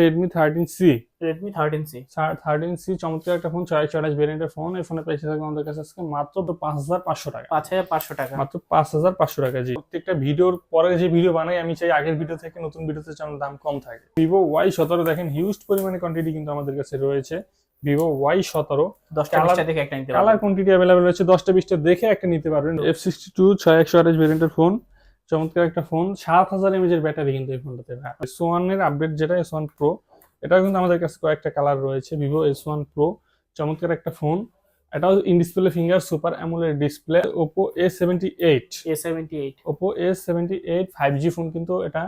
Redmi thirteen C Redmi thirteen C thirteen C চমৎকার একটা phone ছয় একশো আঠাশ ভেরিয়েন্টের ফোন এই ফোনের প্রাইস থাকবে আমাদের কাছে আজকে মাত্র তো পাঁচ হাজার পাঁচশো টাকা। পাঁচ হাজার পাঁচশো টাকা। মাত্র পাঁচ হাজার পাঁচশো টাকা জি। প্রত্যেকটা ভিডিওর পরে যে ভিডিও বানাই আমি চাই আগের ভিডিও থেকে নতুন ভিডিওতে যেন দাম কম থাকে। ভিভো ওয়াই সতেরো দেখেন হিউজ পরিমাণে কোয়ান্টিটি কিন্তু আমাদের কাছে রয়েছে। ভিভো ওয়াই সতেরো। কালার কোয়ান্টিটি অ্যাভেলেবেল রয়েছে। দশটা বিশটা দেখে একটা নিতে পারবেন। এফ সিক্সটি টু ছয় একশো আঠাশ ভেরিয়েন্টের ফোন চমৎকার একটা ফোন। সাত হাজার এমএজ এর ব্যাটারি কিন্তু এই ফোনটাতে এস ওয়ানের আপডেট যেটা এস ওয়ান প্রো এটাও কিন্তু আমাদের কাছে কয়েকটা কালার রয়েছে। ভিভো এস ওয়ান প্রো চমৎকার একটা ফোন। এটাও in display finger super AMOLED display Oppo A seventy eight A seventy eight Oppo A seventy eight five G phone কিন্তু এটা।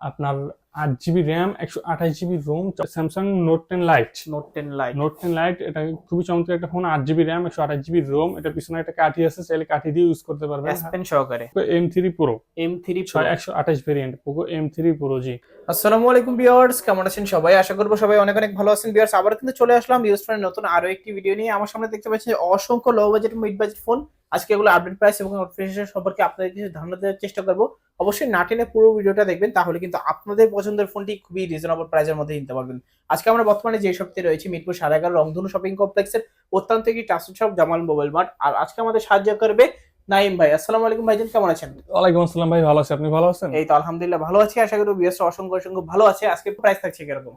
আপনার আট জিবি র্যাম একশো আঠাশ GB ROM Samsung Note ten Lite Note ten Lite Note ten Lite এটা খুবই চমৎকার একটা ফোন আট জিবি র্যাম একশো আঠাশ জিবি রোম এটা পিছনে একটা কাঠি আছে চাইলে কাঠি দিয়ে ইউজ করতে পারবেন। এস পেন সহকারে। M three pro M three ছয় একশো আঠাশ variant Poco M three pro জি আসসালামু আলাইকুম ভিউয়ার্স কেমন আছেন সবাই? আশা করব সবাই অনেক অনেক ভালো আছেন। ভিউয়ার্স আবার কিন্তু চলে আসলাম। ইউজ ফোনের নতুন আরও একটি ভিডিও নিয়ে। আমার সামনে দেখতে পাচ্ছেন অসংখ্য low budget mid budget phone আজকে এগুলো আপডেট প্রাইস এবং নোটিফিকেশন সম্পর্কে আপনাদের কিছু ধারণা দেওয়ার চেষ্টা করব। অবশ্যই না টেনে পুরো ভিডিওটা দেখবেন তাহলে কিন্তু আপনাদের পছন্দের ফোনটি খুবই রিজনেবল প্রাইসের মধ্যে নিতে পারবেন। আজকে আমরা বর্তমানে যে সপ্তাহে রয়েছে মিরপুর সাড়ে এগারো রংধনু শপিং কমপ্লেক্সের অত্যন্ত একটি trusted shop Jamal mobile mart আর আজকে আমাদের সাহায্য করবে নাইম ভাই। আসসালামু আলাইকুম ভাইজান কেমন আছেন? ওয়ালাইকুম আসসালাম ভাই ভালো আছি। আপনি ভালো আছেন? এই তো আলহামদুলিল্লাহ ভালো আছি। আশা করি বিএস অসংখ্য অসংখ্য ভালো আছে। আজকে প্রাইস থাকছে কীরকম?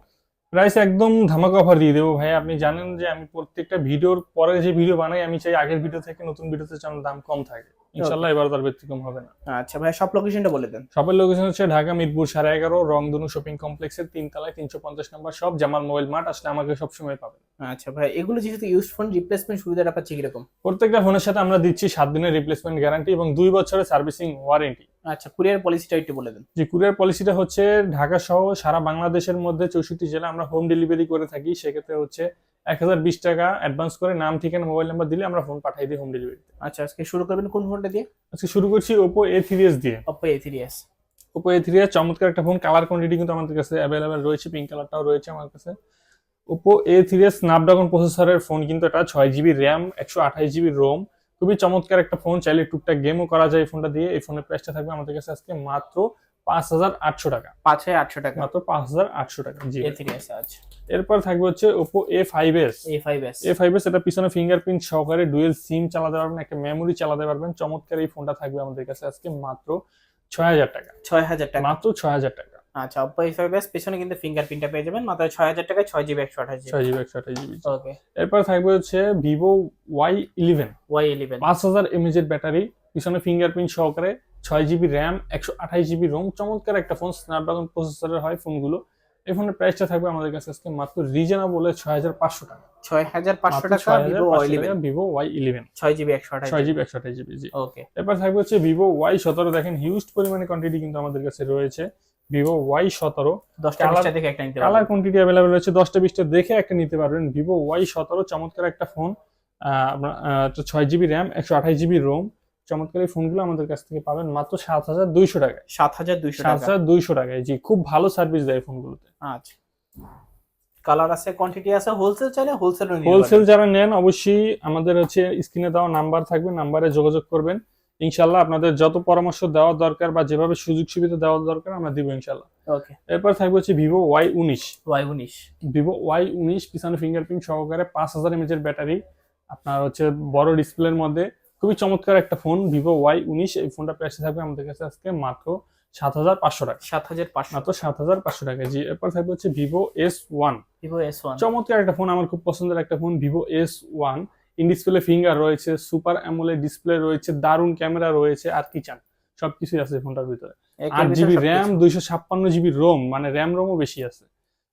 প্রাইস একদম ধামাকা অফার দিয়ে দেবো ভাই। আপনি জানেন যে আমি প্রত্যেকটা ভিডিওর পরে যে ভিডিও বানাই, আমি চাই আগের ভিডিও থেকে নতুন ভিডিওতে যেন দাম কম থাকে। ইনশাল্লাহ এবার তার ব্যতিক্রম হবে না। আচ্ছা ভাই সব লোকেশনটা বলে দেন। শপের লোকেশন হচ্ছে ঢাকা মিরপুর সাড়ে এগারো রংধনু শপিং কমপ্লেক্সের তিনতলায় তিনশো পঞ্চাশ নম্বর সব জামাল মোবাইল মার্ট আসলে আমাকে সবসময় পাবেন। আচ্ছা ভাই এগুলো যেহেতু ইউজ ফোন রিপ্লেসমেন্ট সুবিধাটা পাচ্ছি কীরকম? প্রত্যেকটা ফোনের সাথে আমরা দিচ্ছি সাত দিনের রিপ্লেসমেন্ট গ্যারান্টি এবং দুই বছরের সার্ভিসিং ওয়ারেন্টি আচ্ছা কুরিয়ার পলিসিটা একটু বলে দেন। যে কুরিয়ার পলিসিটা হচ্ছে ঢাকা সহ সারা বাংলাদেশের মধ্যে চৌষট্টি জেলা আমরা হোম ডেলিভারি করে থাকি সেক্ষেত্রে হচ্ছে এক হাজার বিশ টাকা অ্যাডভান্স করে নাম ঠিকানা মোবাইল নাম্বার দিলে আমরা ফোন পাঠাই দিই হোম ডেলিভারি আচ্ছা আজকে শুরু করবেন কোন ফোনটা দিয়ে? আজকে শুরু করছি ওপো এ থ্রি এস দিয়ে। Oppo A3s Oppo A three S চমৎকার একটা ফোন কালার কোয়ান্টিটি কিন্তু আমাদের কাছে অ্যাভেলেবেল রয়েছে পিঙ্ক কালারটাও রয়েছে আমার কাছে। Oppo A three S Snapdragon প্রসেসরের ফোন কিন্তু এটা ছয় জিবি র্যাম একশো আঠাশ জিবি রোম খুবই চমৎকার একটা ফোন চাইলে টুকটাক গেমও করা যায় এই ফোনটা দিয়ে। এই ফোনের প্রাইসটা থাকবে আমাদের কাছে আজকে মাত্র পাঁচ হাজার আটশো টাকা। পাঁচ হাজার আটশো টাকা। মাত্র পাঁচ হাজার আটশো টাকা। জি A3s আচ্ছা। এরপর থাকবে হচ্ছে Oppo A five S A5s A five S এটা পিছনে ফিঙ্গারপ্রিন্ট সহকারে ডুয়েল সিম চালাতে পারবেন একটা মেমোরি চালাতে পারবেন। চমৎকার এই ফোনটা থাকবে আমাদের কাছে আজকে মাত্র ছয় হাজার টাকা। ছয় হাজার টাকা। মাত্র ছয় হাজার টাকা। আচ্ছা Oppo A5s পেছনে কিন্তু ফিঙ্গারপ্রিন্টটা পেয়ে যাবেন মাত্র ছয় হাজার টাকায় ছয় জিবি একশো আঠাশ ছয় জিবি একশো আঠাশ জিবি ওকে। এরপর থাকবে হচ্ছে Vivo Y eleven Y eleven পাঁচ হাজার এমএজ এর ব্যাটারি পিছনে ফিঙ্গারপ্রিন্ট সহকারে ছয় জিবি র্যাম একশো আঠাশ জিবি রোম চমৎকার একটা ফোন স্ন্যাপড্রাগন প্রসেসরের হয় ফোনগুলো এই ফোনের প্রাইসটা থাকবে আমাদের কাছে আজকে মাত্র রিজনেবল ছয় হাজার পাঁচশো টাকা। ছয় হাজার পাঁচশো টাকা Vivo Y eleven Vivo Y eleven ছয় জিবি একশো আঠাশ ছয় জিবি একশো আঠাশ জিবি জি। ওকে এরপর থাকবে হচ্ছে ভিভো ওয়াই সতেরো। দেখেন হিউজ পরিমাণে কোয়ান্টিটি কিন্তু আমাদের কাছে রয়েছে। ভিভো ওয়াই সতেরো। কালার কোয়ান্টিটি অ্যাভেলেবেল রয়েছে। দশটা বিশটা দেখে একটা নিতে পারবেন। ভিভো ওয়াই সতেরো চমৎকার একটা ফোন ছয় জিবি র্যাম একশো আঠাশ জিবি রোম চমৎকার এই ফোনগুলো আমাদের কাছ থেকে পাবেন মাত্র সাত হাজার দুইশো টাকায়। সাত হাজার দুইশো সাত হাজার দুইশো টাকায়। জি খুব ভালো সার্ভিস দেয় ফোনগুলোতে আচ্ছা। কালার আছে কোয়ান্টিটি আছে হোলসেল চাইলে হোলসেল হোলসেল যারা নেন অবশ্যই আমাদের হচ্ছে স্ক্রিনে দেওয়া নাম্বার থাকবে নাম্বারে যোগাযোগ করবেন। ইনশাল্লাহ আপনাদের যত পরামর্শ দেওয়া দরকার বা যেভাবে সুযোগ সুবিধা দেওয়া দরকার আমরা দিব ইনশাল্লাহ ওকে এরপর থাকবে হচ্ছে ভিভো ওয়াই উনিশ। ওয়াই উনিশ। ভিভো ওয়াই উনিশ পিছনে ফিঙ্গারপ্রিন্ট সহকারে পাঁচ হাজার এমএচ ব্যাটারি আপনার হচ্ছে বড় ডিসপ্লের মধ্যে। খুবই চমৎকার একটা ফোন ভিভো ওয়াই উনিশ এই ফোনটা প্রাইসে থাকবে আমাদের কাছে আজকে মাত্র সাত হাজার পাঁচশো টাকা। সাত হাজার পাঁচশো মাত্র সাত হাজার পাঁচশো টাকা জি এরপর থাকবে হচ্ছে Vivo S one Vivo S one চমৎকার একটা ফোন আমার খুব পছন্দের একটা phone Vivo S one in display finger রয়েছে সুপার অ্যামোলে ডিসপ্লে রয়েছে দারুণ ক্যামেরা রয়েছে আর কি চান? সবকিছুই আছে ফোনটার ভিতরে। আট জিবি র্যাম দুইশো ছাপ্পান্ন জিবি রোম মানে র্যাম রোমও বেশি আছে।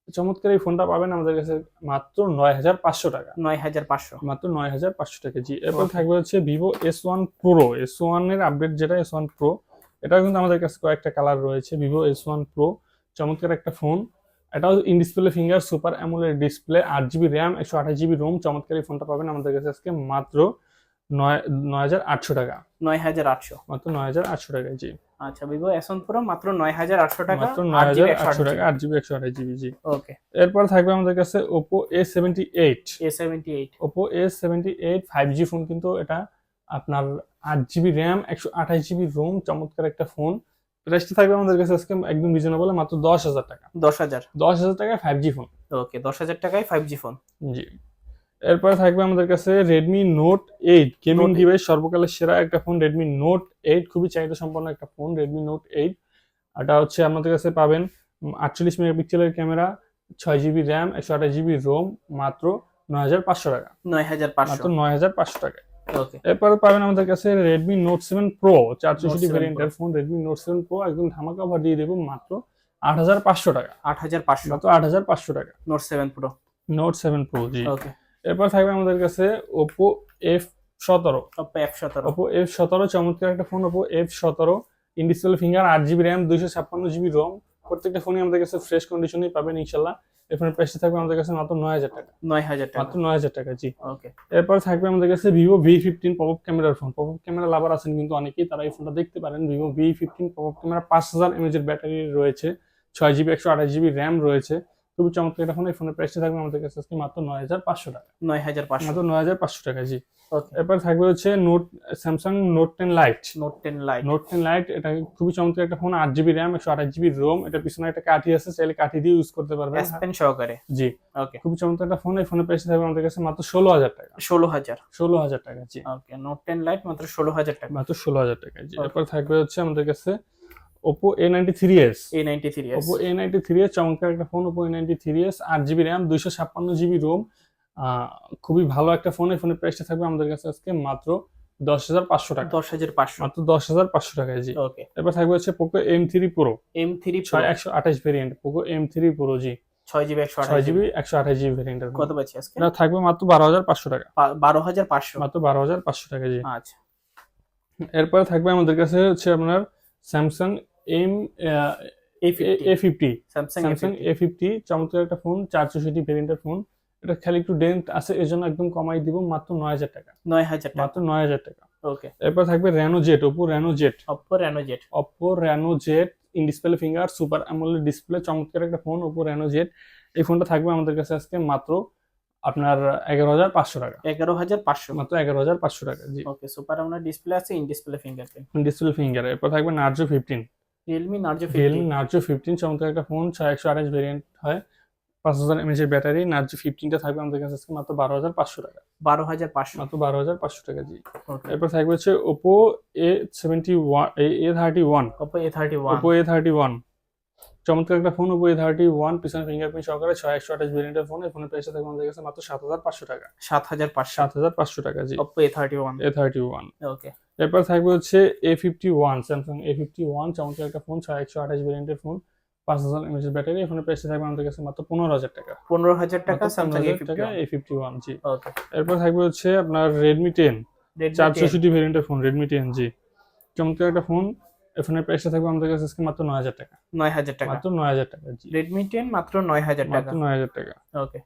চমৎকার এই ফোনটা পাবেন আমাদের কাছে মাত্র নয় হাজার পাঁচশো টাকা। নয় হাজার পাঁচশো। মাত্র নয় হাজার পাঁচশো টাকা। জি এরপর থাকবে হচ্ছে Vivo S one pro S ওয়ানের আপডেট যেটা এস ওয়ান প্রো এটাও কিন্তু আমাদের কাছে কয়েকটা কালার রয়েছে ভিভো এস ওয়ান প্রো চমৎকার একটা ফোন। এটাও in display finger super AMOLED display আট জিবি র্যাম একশো আঠাশ জিবি রোম চমৎকার এই ফোনটা পাবেন আমাদের কাছে আজকে মাত্র নয় হাজার আটশো টাকা। নয় হাজার আটশো। মাত্র নয় হাজার আটশো টাকা জি। আচ্ছা ভিভো এস প্রো মাত্র নয় হাজার আটশো টাকা মাত্র নয় হাজার আটশো টাকা টাকা আট জিবি। একশো আঠাশ জিবি জি। ওকে এরপর থাকবে আমাদের কাছে Oppo A seventy eight A seventy eight Oppo A seventy eight five G phone কিন্তু এটা আপনার আট জিবি র্যাম একশো আঠাশ জিবি রোম চমৎকার একটা ফোন প্রাইসটা থাকবে আমাদের কাছে আজকে একদম রিজনেবল মাত্র দশ হাজার টাকা। দশ হাজার। দশ হাজার টাকায় ফাইভ জি ফোন ওকে দশ হাজার টাকায় ফাইভ জি ফোন জি। এরপরে থাকবে আমাদের কাছে Redmi Note eight gaming Note 8 device সর্বকালের সেরা একটা ফোন রেডমি নোট এইট খুবই চাহিদা সম্পন্ন একটা ফোন রেডমি নোট এইট এটা হচ্ছে আমাদের কাছে পাবেন আটচল্লিশ মেগাপিক্সেলের ক্যামেরা ছয় জিবি র্যাম একশো আঠাশ জিবি রোম মাত্র নয় হাজার পাঁচশো টাকা। নয় হাজার মাত্র পাঁচশো নয় হাজার পাঁচশো টাকা ওকে। এরপরে পাবেন আমাদের কাছে রেডমি নোট সেভেন প্রো চার চৌষট্টি 7 ভ্যারিয়েন্টের phone Redmi Note seven pro একদম ধামাকা অফার দিয়ে দেবো মাত্র আট হাজার পাঁচশো টাকা। আট হাজার পাঁচশো। মাত্র আট হাজার পাঁচশো টাকা। Note seven pro Note seven pro জি। ওকে। এরপর থাকবে আমাদের কাছে ওপো এফ সতেরো। ওপো এফ সতেরো। ওপো এফ সতেরো চমৎকার একটা ফোন ওপো এফ সতেরো ইনডিসপ্লে ফিঙ্গার আট জিবি র্যাম দুইশো ছাপ্পান্ন জিবি রোম প্রত্যেকটা ফোনই আমাদের কাছে ফ্রেশ কন্ডিশনেই পাবেন ইনশাল্লাহ এই ফোনের প্রাইসটা থাকবে আমাদের কাছে মাত্র নয় হাজার টাকা। নয় হাজার টাকা। মাত্র নয় হাজার টাকা জি। ওকে। এরপর থাকবে আমাদের কাছে ভিভো ভি ফিফটিন পপ ক্যামেরার ফোন পপ ক্যামেরা লাভার আছেন কিন্তু অনেকেই তারা এই ফোনটা দেখতে পারেন। Vivo V fifteen pop camera পাঁচ হাজার এমএজ এর ব্যাটারি রয়েছে ছয় জিবি একশো আঠাশ জিবি র্যাম রয়েছে। খুবই চমৎকার একটা ফোন এই ফোনের প্রাইসটা থাকবে আমাদের কাছে আজকে মাত্র নয় হাজার পাঁচশো টাকা। নয় হাজার পাঁচশো। মাত্র নয় হাজার পাঁচশো টাকা জি। এরপর থাকবে হচ্ছে Note Samsung Note ten Lite Note ten Lite Note ten Lite এটা খুবই চমৎকার একটা ফোন আট জিবি র্যাম একশো আঠাশ জিবি রোম এটা পিছনে একটা কাঠি আছে চাইলে কাঠি দিয়ে ইউজ করতে পারবেন। এস পেন সহকারে। জি। ওকে খুবই চমৎকার একটা ফোন এই ফোনের প্রাইস থাকবে আমাদের কাছে মাত্র ষোলো হাজার টাকা। ষোলো হাজার। ষোলো হাজার টাকা জি। ওকে নোট টেন লাইট মাত্র ষোলো হাজার টাকা। মাত্র ষোলো হাজার টাকা জি. এরপর থাকবে হচ্ছে আমাদের কাছে Oppo A ninety three S A ninety three S Oppo A ninety three S চমৎকার একটা phone Oppo A ninety three S আট জিবি র্যাম দুইশো ছাপ্পান্ন জিবি রোম খুবই ভালো একটা ফোন এই ফোনের প্রাইসটা থাকবে আমাদের কাছে আজকে মাত্র দশ হাজার পাঁচশো টাকা। দশ হাজার পাঁচশো। মাত্র দশ হাজার পাঁচশো টাকায় জি। ওকে এরপর থাকবে হচ্ছে Poco M three pro M three ছয় একশো আঠাশ variant Poco M three pro জি। ছয় জিবি একশো আঠাশ জিবি একশো আঠাশ জিবি ভেরিয়েন্টের কত পাচ্ছি আজকে? এটা থাকবে মাত্র বারো হাজার পাঁচশো টাকা। বারো হাজার পাঁচশো। মাত্র বারো হাজার পাঁচশো টাকা জি। আচ্ছা। এরপরে থাকবে আমাদের কাছে হচ্ছে আপনার স্যামসাং এম এই A fifty Samsung A fifty চমৎকার একটা ফোন চার চৌষট্টি ভেরিয়েন্টের ফোন এটা খালি একটু ডেন্ট আছে এর জন্য একদম কমাই দিব মাত্র নয় হাজার টাকা। নয় হাজার মাত্র নয় হাজার টাকা। ওকে। এরপর থাকবে Reno Z Oppo Reno Z Oppo Reno Z Oppo Reno Z in display finger super AMOLED display চমৎকার একটা ফোন ওপো র্যানো জেট এই ফোনটা থাকবে আমাদের কাছে আজকে মাত্র আপনার এগারো হাজার পাঁচশো টাকা। এগারো হাজার পাঁচশো। মাত্র এগারো হাজার পাঁচশো টাকা জি। ওকে সুপার আমরা ডিসপ্লে আছে in display fingerprint display finger এরপর থাকবে Narzo fifteen Realme Narzo Realme Narzo fifteen চমৎকার একটা ফোন ছয় একশো আঠাশ ভেরিয়েন্ট হয়। পাঁচ হাজার এমএচ এর ব্যাটারি নার্জো ফিফটিনটা থাকবে আমাদের কাছে আজকে মাত্র বারো হাজার পাঁচশো টাকা। বারো হাজার পাঁচশো। মাত্র বারো হাজার পাঁচশো টাকা জি। এরপর থাকবে হচ্ছে Oppo A seventy one A thirty one Oppo A thirty one Oppo A thirty one চমৎকার একটা phone Oppo A thirty one পিছনে ফিঙ্গারপ্রিন্ট সহকারে ছয় একশো আঠাশ ভেরিয়েন্টের ফোন এই ফোনের প্রাইসটা থাকবে আমাদের কাছে মাত্র সাত হাজার পাঁচশো টাকা। সাত হাজার পাঁচশো। সাত হাজার পাঁচশো টাকা জি। Oppo A thirty one A thirty one okay এরপর থাকবে হচ্ছে A fifty one Samsung A fifty one চমৎকার একটা ফোন ছয় একশো আঠাশ ভেরিয়েন্টের ফোন পাঁচ হাজার এমএচ ব্যাটারি এখানে প্রাইসটা থাকবে আমাদের কাছে মাত্র পনেরো হাজার টাকা। পনেরো হাজার টাকা স্যামসাং এ টাকা এ ফিফটি ওয়ান জি। ওকে এরপর থাকবে হচ্ছে আপনার রেডমি টেন চার চৌষট্টি ভেরিয়েন্টের ফোন রেডমি টেন জি। চমৎকার একটা ফোন এই ফোনের প্রাইসটা থাকবে আমাদের কাছে আজকে মাত্র নয় হাজার টাকা। নয় হাজার টাকা। মাত্র নয় হাজার টাকা জি। রেডমি টেন মাত্র নয় হাজার টাকা। মাত্র নয় হাজার টাকা। ওকে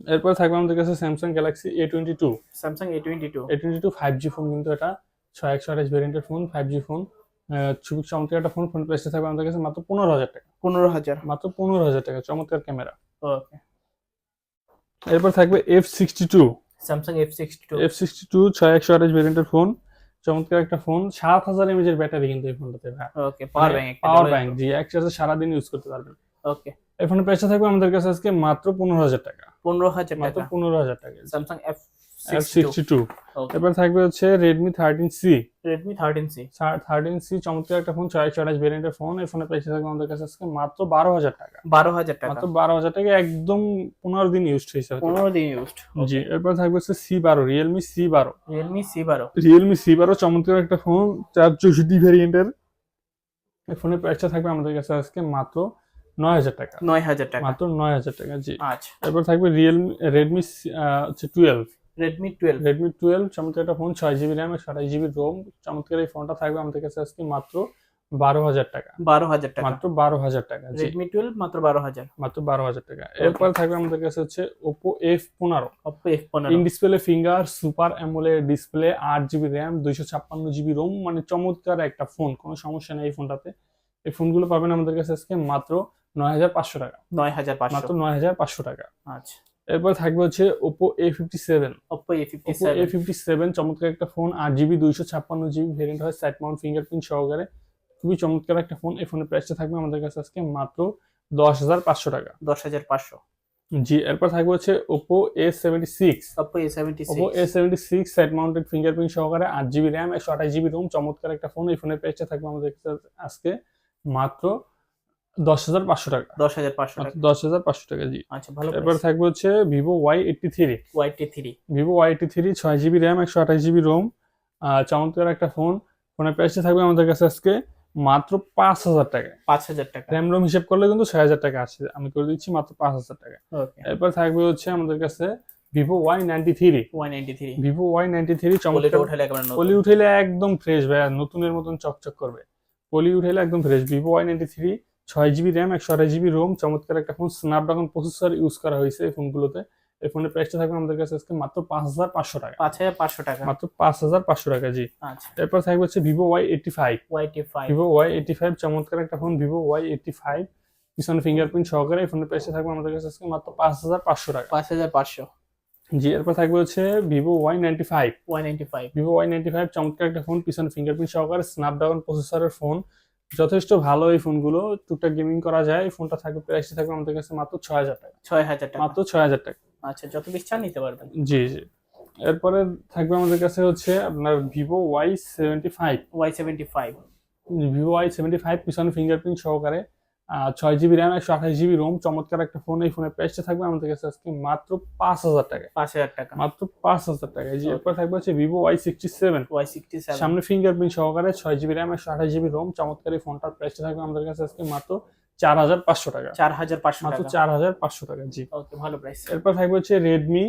এরপর থাকবে আমাদের কাছে Samsung Galaxy A twenty two Samsung A twenty two A twenty two five G phone কিন্তু এটা ছয় একশো আঠাশ ভেরিয়েন্টের ফোন ফাইভ জি ফোন খুবই চমৎকার একটা ফোন ফোন প্রাইসটা থাকবে আমাদের কাছে মাত্র পনেরো হাজার টাকা। পনেরো হাজার। মাত্র পনেরো হাজার টাকা চমৎকার ক্যামেরা ওকে এরপর থাকবে F sixty two Samsung F sixty two F sixty two ছয় একশো আঠাশ ভেরিয়েন্টের ফোন চমৎকার একটা ফোন সাত হাজার এমএজ এর ব্যাটারি কিন্তু এই ফোনটাতে ওকে পাওয়ার ব্যাংক পাওয়ার ব্যাংক জি এক চার্জে সারাদিন ইউজ করতে পারবেন। ওকে এই ফোনের প্রাইসটা থাকবে আমাদের কাছে আজকে মাত্র পনেরো হাজার টাকা। পনেরো হাজার মাত্র পনেরো হাজার টাকা। স্যামসাং এফ এবার থাকবে হচ্ছে Redmi thirteen C Redmi thirteen C thirteen C চমৎকার একটা ফোন ছয় একশো আঠাশ ভেরিয়েন্টের ফোন এই ফোনের প্রাইস থাকবে আমাদের কাছে আজকে মাত্র বারো হাজার টাকা। বারো হাজার টাকা। মাত্র বারো হাজার টাকা একদম পনেরো দিন ইউজ হয়েছে পনেরো দিন জি এরপর থাকবে হচ্ছে সি বারো রিয়েলমি সি বারো। রিয়েলমি সি বারো। রিয়েলমি সি বারো চমৎকার একটা ফোন চার চৌষট্টি ভেরিয়েন্টের এই ফোনের প্রাইসটা থাকবে আমাদের কাছে আজকে মাত্র নয় হাজার টাকা। নয় হাজার টাকা। মাত্র নয় হাজার টাকা জি। আচ্ছা। এরপর থাকবে রিয়েলমি রেডমি হচ্ছে twelve Redmi twelve Redmi twelve চমৎকার একটা ফোন ছয় জিবি র্যাম একশো আঠাশ জিবি রোম চমৎকার এই ফোনটা থাকবে আমাদের কাছে আজকে মাত্র বারো হাজার টাকা। বারো হাজার টাকা। মাত্র বারো হাজার টাকা রেডমি টুয়েলভ মাত্র বারো হাজার। মাত্র বারো হাজার টাকা। এরপর থাকবে আমাদের কাছে হচ্ছে ওপো এফ পনেরো। অপ্পো এফ পনেরো। In display finger super AMOLED display আট জিবি র্যাম দুইশো ছাপ্পান্ন জিবি রোম মানে চমৎকার একটা ফোন কোনো সমস্যা নেই এই ফোনটাতে এই ফোনগুলো পাবেন আমাদের কাছে আজকে মাত্র নয় হাজার পাঁচশো টাকা। নয় হাজার মাত্র নয় হাজার পাঁচশো টাকা। আচ্ছা। এরপর থাকবে হচ্ছে Oppo A fifty seven Oppo A fifty Oppo A fifty seven চমৎকার একটা ফোন আট জিবি দুইশো ছাপ্পান্ন জিবি ভেরিয়েন্ট হয় সাইড মাউন্ট ফিঙ্গারপ্রিন্ট সহকারে। খুবই চমৎকার একটা ফোন এই ফোনের প্রাইসটা থাকবে আমাদের কাছে আজকে মাত্র দশ হাজার পাঁচশো টাকা। দশ হাজার পাঁচশো। জি এরপর থাকবে হচ্ছে Oppo A seventy six Oppo A seventy Oppo A seventy six side mounted fingerprint সহকারে আট জিবি র্যাম একশো আঠাশ জিবি রোম চমৎকার একটা ফোন এই ফোনের প্রাইসটা থাকবে আমাদের কাছে আজকে মাত্র দশ হাজার পাঁচশো টাকা। দশ হাজার পাঁচশো মাত্র টাকা। দশ হাজার পাঁচশো টাকা জি। আচ্ছা ভালো এরপর থাকবে হচ্ছে Vivo Y eighty three. Y eighty three. Vivo Y eighty three ছয় জিবি র্যাম একশো আঠাশ জিবি রোম চমৎকার একটা ফোন। ফোনের প্রাইসটা থাকবে আমাদের কাছে আজকে মাত্র পাঁচ হাজার টাকায় পাঁচ হাজার টাকা। র্যাম রোম হিসেব করলে কিন্তু ছয় হাজার টাকা আসছে আমি করে দিচ্ছি মাত্র পাঁচ হাজার টাকা। ওকে। এরপর থাকবে হচ্ছে আমাদের কাছে Vivo Y ninety three. One ninety three. Vivo Y ninety three চমৎকার। উঠালে পলি উঠাইলে একদম ফ্রেশ ভাইয়া। নতুনের মতন চকচক করবে। পলি উঠাইলে একদম fresh Vivo Y ninety three ছয় জিবি র্যাম একশো আঠাশ জিবি রোম চমৎকার একটা ফোন স্ন্যাপড্রাগন প্রসেসর ইউজ করা হয়েছে এই ফোনগুলোতে এই ফোনের প্রাইসটা থাকবে আমাদের কাছে আজকে মাত্র পাঁচ হাজার পাঁচশো টাকা। পাঁচ হাজার পাঁচশো টাকা। মাত্র পাঁচ হাজার পাঁচশো টাকা জি। আচ্ছা। এরপর থাকবে হচ্ছে Vivo Y eighty five Y eighty five Vivo Y eighty five চমৎকার একটা phone Vivo Y eighty five পিছনে ফিঙ্গারপ্রিন্ট সহকারে এই ফোনের প্রাইসটা থাকবে আমাদের কাছে আজকে মাত্র পাঁচ হাজার পাঁচশো টাকা। পাঁচ হাজার পাঁচশো। জি এরপর থাকবে হচ্ছে Vivo Y ninety five Y ninety five Vivo Y ninety five চমৎকার একটা ফোন পিছনে ফিঙ্গারপ্রিন্ট সহকারে স্ন্যাপড্রাগন প্রসেসরের ফোন যথেষ্ট ভালো এই ফোনগুলো। টুকটাক গেমিং করা যায়। এই ফোনটা থাকে প্রাইসটা থাকবে আমাদের কাছে মাত্র ছয় হাজার টাকা। ছয় হাজার টাকা। মাত্র ছয় হাজার টাকা। আচ্ছা যত বেশি চান নিতে পারবেন। জি জি। এরপরে থাকবে আমাদের কাছে হচ্ছে আপনার Vivo Y seventy five. Y seventy five. Vivo Y seventy five পিছনে ফিঙ্গারপ্রিন্ট সহকারে। ছয় জিবি র্যাম একশো আঠাশ জিবি রোম চমৎকার একটা ফোন এই ফোনের প্রাইসটা থাকবে আমাদের কাছে আজকে মাত্র পাঁচ হাজার টাকা। পাঁচ হাজার টাকা। মাত্র পাঁচ হাজার টাকা। এই যে এরপর থাকবে হচ্ছে Vivo Y sixty seven Y sixty seven সামনে ফিঙ্গারপ্রিন্ট সহকারে ছয় জিবি র্যাম একশো আঠাশ জিবি রোম চমৎকার এই ফোনটার প্রাইসটা থাকবে আমাদের কাছে আজকে মাত্র চার হাজার পাঁচশো টাকা। চার হাজার পাঁচশো মাত্র চার হাজার পাঁচশো টাকা জি। ওকে ভালো প্রাইস এরপর থাকবে হচ্ছে রেডমি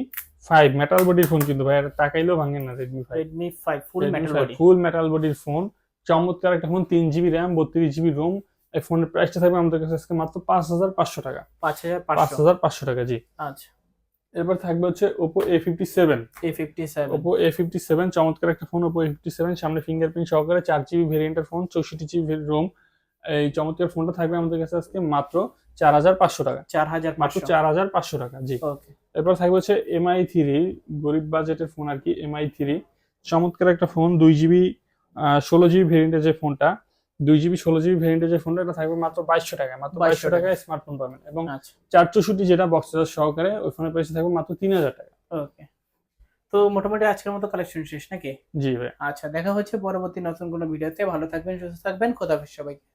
ফাইভ মেটাল বডির ফোন কিন্তু ভাই এটা তাকাইলেও ভাঙেন না Redmi five Redmi five full metal body full metal বডির ফোন চমৎকার একটা ফোন তিন জিবি র্যাম বত্রিশ জিবি রোম এই ফোনের প্রাইসটা থাকবে আমাদের কাছে আজকে মাত্র পাঁচ হাজার পাঁচশো টাকা। পাঁচ হাজার পাঁচ হাজার পাঁচশো টাকা জি। আচ্ছা। এরপর থাকবে হচ্ছে Oppo A fifty seven A fifty seven Oppo A fifty seven চমৎকার একটা phone Oppo A fifty seven সামনে ফিঙ্গারপ্রিন্ট সহকারে চার জিবি ভেরিয়েন্টের ফোন চৌষট্টি জিবি রোম এই চমৎকার ফোনটা থাকবে আমাদের কাছে আজকে মাত্র চার হাজার পাঁচশো টাকা। চার হাজার মাত্র চার হাজার পাঁচশো টাকা জি। ওকে। এরপর থাকবে হচ্ছে এমআই থ্রি গরিব বাজেটের ফোন আর কি এমআই থ্রি চমৎকার একটা ফোন দুই জিবি ষোলো জিবি ভেরিয়েন্টের যে ফোনটা দুই জিবি ষোলো জিবি ভেরিয়েন্টের যে ফোনটা এটা থাকবে মাত্র বাইশশো টাকায় মাত্র বাইশশো টাকায় স্মার্টফোন পাবেন। এবং আচ্ছা। চার চৌষট্টি যেটা বক্স সহকারে ওই ফোনের প্রাইস থাকবে মাত্র তিন হাজার টাকা। ওকে তো মোটামুটি আজকের মতো কালেকশন শেষ নাকি? জি ভাই আচ্ছা দেখা হচ্ছে পরবর্তী নতুন কোনো ভিডিওতে ভালো থাকবেন সুস্থ থাকবেন খোদাফিজ সবাইকে।